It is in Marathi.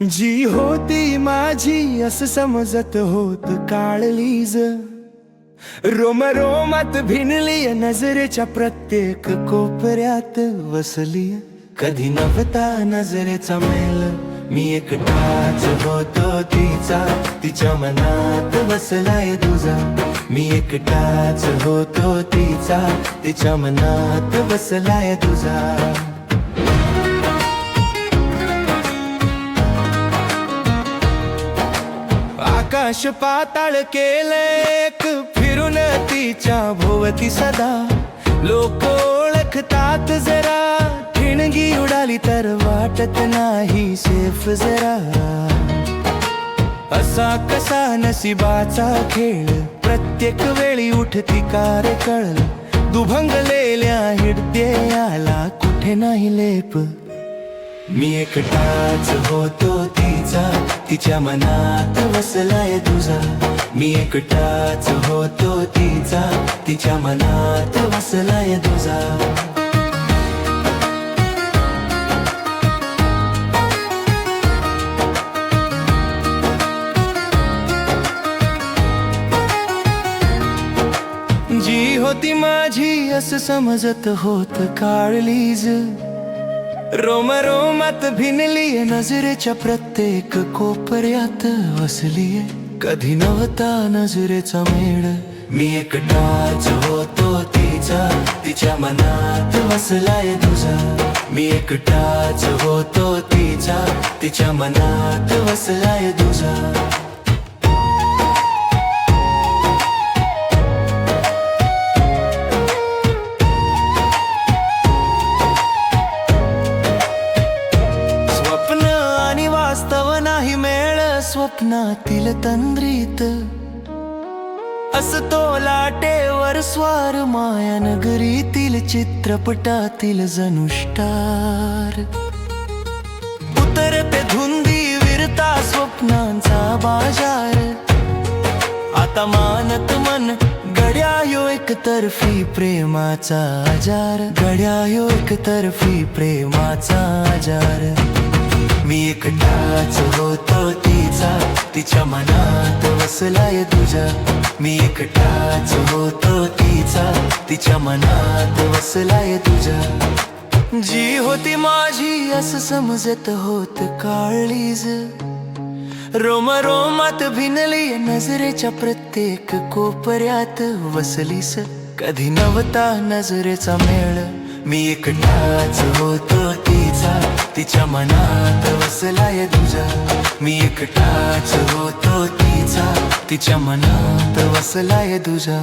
जी होती माझी असं समजत होत काळलीज. रोम रोमात भिनली नजरेच्या प्रत्येक कोपऱ्यात वसली. कधी नव्हता नजरेचा मेल मी एकटाच होतो तिचा. तिच्या मनात बसलाय तुझा. मी एकटाच होतो तिचा. तिच्या मनात बसलाय तुझा. आकाश पाताळ केले फिरून तिच्या भोवती सदा. लोक ओळखतात जरा. ठिणगी उडाली तर वाटत नाही सेफ जरा. असा कसा नसिबाचा खेळ. प्रत्येक वेळी उठती कार कळ दुभंगलेल्या हिडद्याला कुठे नाही लेप. मी एकटाच होतो तिचा. तिच्या मनात वसलाय तुझा. मी एकटाच होतो तिचा. तिच्या मनात वसलाय तुझा. जी होती माझी असं समजत होत काळलीज. रोम रोमात भिनली नजरेच्या प्रत्येक कोपऱ्यात वसली कधी नव्हता नजरेचा मेळ. मी एकटाच होतो तिचा. तिच्या मनात वसलाय तुझा. मी एकटाच होतो तिचा. तिच्या मनात वसलाय तुझा. स्वप्नातील तंद्रीत. असतो लाटेवर स्वार माया नगरीतील चित्रपटातील जनुष्टार उतरते धुंदी विरता स्वप्नांचा बाजार. आता मानत मन गड्यायो एक तर्फी प्रेमाचा आजार. गड्यायो एक तर्फी प्रेमाचा आजार. मी एकटाच होतो तिचा. तिच्या मनात वसलाय तुझ्या मी एकटाच होतो तिचा. तिच्या मनात वसलाय तुझ्या जी होती माझी असं समजत होत काळीज. रोम रोमात भिनली नजरेच्या प्रत्येक कोपऱ्यात वसलीस. कधी नवता नजरेचा मेळ. मी एकटाच होतो तिचा. तिच्या मनात वसलाय तुझा मी एकटाच होतो तिचा. तिच्या मनात वसलाय तुझा